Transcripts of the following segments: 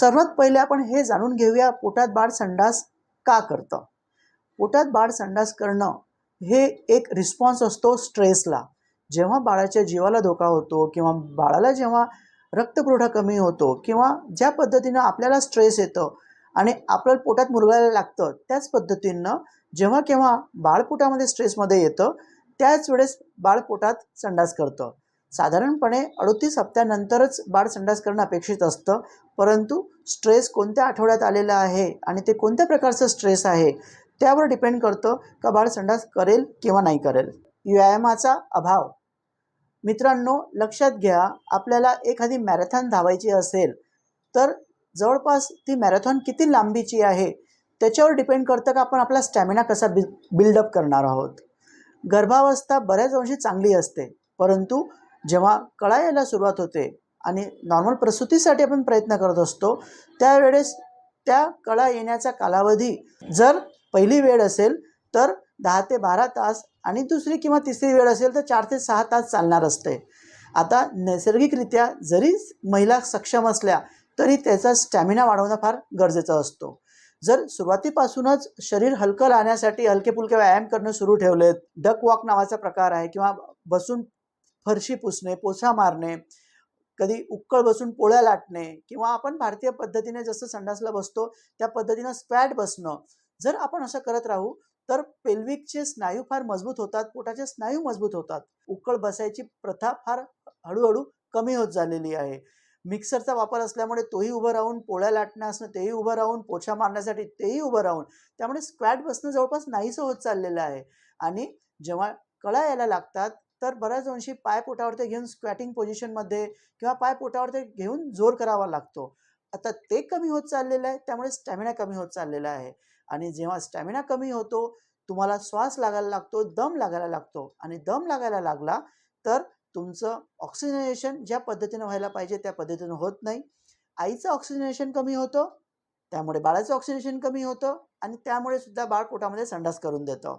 सर्वात पहिले आपण हे जाणून घेऊया पोटात बाळ संडास का करतं. पोटात बाळ संडास करणं हे एक रिस्पॉन्स असतो स्ट्रेसला जेव्हा बाळाच्या जीवाला धोका होतो किंवा बाळाला जेव्हा रक्तपुरवठा कमी होतो किंवा ज्या पद्धतीनं आपल्याला स्ट्रेस येतं आणि आपल्याला पोटात मुरगायला लागतं त्याच पद्धतीनं जेव्हा केव्हा बाळपोटामध्ये स्ट्रेसमध्ये येतं त्याच वेळेस बाळपोटात संडास करतं. साधारणपणे अडतीस हप्त्यानंतरच बाळ संडास करणं अपेक्षित असतं परंतु स्ट्रेस कोणत्या आठवड्यात आलेला आहे आणि ते कोणत्या प्रकारचं स्ट्रेस आहे त्यावर डिपेंड करतं का बाळ संडास करेल किंवा नाही करेल. व्यायामाचा अभाव. मित्रांनो लक्षात घ्या आपल्याला एखादी मॅरेथॉन धावायची असेल तर जवळपास ती मॅरेथॉन किती लांबीची आहे त्याच्यावर डिपेंड करतं का आपण आपला स्टॅमिना कसा बि बिल्डअप करणार आहोत. गर्भावस्था बऱ्याच अंशी चांगली असते परंतु जेव्हा कळा यायला सुरुवात होते आणि नॉर्मल प्रसूतीसाठी आपण प्रयत्न करत असतो त्यावेळेस त्या कळा येण्याचा कालावधी जर पहिली वेळ असेल तर दहा ते बारा तास आणि दुसरी किंवा तिसरी वेळ असेल तर चार ते सहा तास चालणार असते. आता नैसर्गिकरित्या जरी महिला सक्षम असल्या तरी त्याचा स्टॅमिना वाढवणं फार गरजेचं असतो. जर सुरुवातीपासूनच शरीर हलकं राहण्यासाठी हलके फुलके व्यायाम करणं सुरू ठेवलेत डक वॉक नावाचा प्रकार आहे किंवा बसून फरशी पुसणे पोछा मारणे कधी उक्कळ बसून पोळ्या लाटणे किंवा आपण भारतीय पद्धतीने जसं संडासला बसतो त्या पद्धतीनं स्क्वॅट बसणं. जर आपण असं करत राहू तर पेल्विकचे स्नायू फार मजबूत होतात पोटाचे स्नायू मजबूत होतात. उक्कळ बसायची प्रथा फार हळूहळू कमी होत झालेली आहे. मिक्सरचा वापर असल्यामुळे तोही उभं राहून पोळ्या लाटणं असणं तेही उभं राहून पोछा मारण्यासाठी तेही उभं राहून त्यामुळे स्क्वॅट बसणं जवळपास नाहीसं होत चाललेलं आहे. आणि जेव्हा कळा यायला लागतात तर बऱ्याच अंशी पाय पोटावरती घेऊन स्क्वॅटिंग पोझिशनमध्ये किंवा पाय पोटावरती घेऊन जोर करावा लागतो. आता ते कमी होत चाललेलं आहे त्यामुळे स्टॅमिना कमी होत चाललेला आहे. आणि जेव्हा स्टॅमिना कमी होतो तुम्हाला श्वास लागायला लागतो दम लागायला लागतो. आणि दम लागायला लागला तर तुमचं ऑक्सिजनेशन ज्या पद्धतीनं व्हायला पाहिजे त्या पद्धतीनं होत नाही. आईचं ऑक्सिजनेशन कमी होतं त्यामुळे बाळाचं ऑक्सिजनेशन कमी होतं आणि त्यामुळे सुद्धा बाळ पोटामध्ये संडास करून देतं.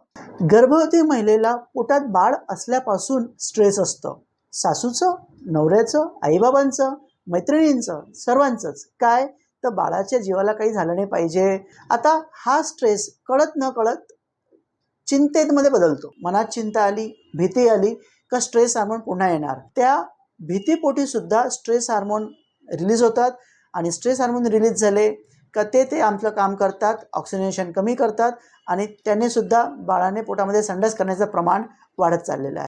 गर्भवती महिलेला पोटात बाळ असल्यापासून स्ट्रेस असतं. सासूचं नवऱ्याचं आईबाबांचं मैत्रिणींचं सर्वांचंच. काय? तर बाळाच्या जीवाला काही झालं नाही पाहिजे. आता हा स्ट्रेस कळत न कळत चिंतेमध्ये बदलतो. मनात चिंता आली भीती आली का स्ट्रेस हार्मोन पुन्हा येणार? त्या भीतीपोटी सुद्धा स्ट्रेस हार्मोन रिलीज होतात आणि स्ट्रेस हार्मोन रिलीज झाले का ते ते आमचं काम करतात ऑक्सिजनेशन कमी करतात आणि त्याने सुद्धा बाळाने पोटामध्ये संडास करण्याचं प्रमाण वाढत चाललेलं आहे.